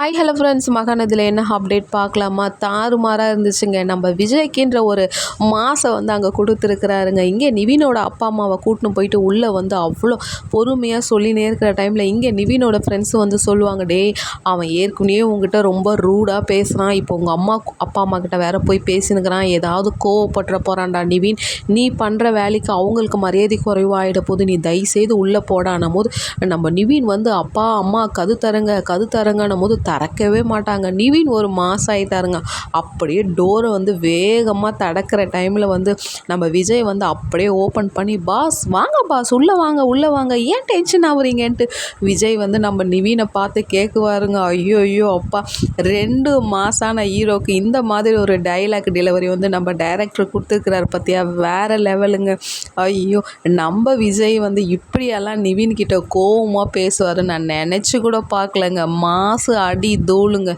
Hi hello friends மகான் இதில் என்ன அப்டேட் பார்க்கலாமா? தாறுமாறாக இருந்துச்சுங்க. நம்ம விஜய்க்கின்ற ஒரு மாதம் வந்து அங்கே கொடுத்துருக்குறாருங்க. இங்கே நிவினோட அப்பா அம்மாவை கூட்டின்னு போயிட்டு உள்ளே வந்து அவ்வளோ பொறுமையாக சொல்லினே இருக்கிற டைமில் இங்கே நிவினோட ஃப்ரெண்ட்ஸ் வந்து சொல்லுவாங்க டே அவன் ஏற்கனவே உங்ககிட்ட ரொம்ப ரூடாக பேசுகிறான் இப்போ உங்கள் அம்மா அப்பா அம்மா கிட்ட வேற போய் பேசினுக்கிறான். ஏதாவது கோவப்பட்டுற போகிறான்டா நிவின். நீ பண்ணுற வேலைக்கு அவங்களுக்கு மரியாதை குறைவாகிட போது நீ தயவுசெய்து உள்ளே போடானும் போது நம்ம நிவின் வந்து அப்பா அம்மா கது தரங்க கது தருங்கன்னும் போது திறக்கவே மாட்டாங்க. நிவின் ஒரு மாதம் ஆகிட்டாருங்க அப்படியே டோரை வந்து வேகமாக தடக்கிற டைமில் வந்து நம்ம விஜய் வந்து அப்படியே ஓப்பன் பண்ணி பாஸ் வாங்க பாஸ் உள்ளே வாங்க உள்ளே வாங்க. ஏன் டென்ஷன் ஆகுறீங்கன்ட்டு? விஜய் வந்து நம்ம நிவினை பார்த்து கேட்குவாருங்க ஐயோ ஐயோ அப்பா. ரெண்டு மாசான ஹீரோக்கு இந்த மாதிரி ஒரு டைலாக் டெலிவரி வந்து நம்ம டைரக்டர் கொடுத்துருக்குறாரு பார்த்தியா வேறு லெவலுங்க ஐயோ நம்ம விஜய் வந்து இப்படியெல்லாம் நிவின் கிட்ட கோவமாக பேசுவார். நான் நினச்சி கூட பார்க்கலங்க. மாசு அடி தோளுங்க.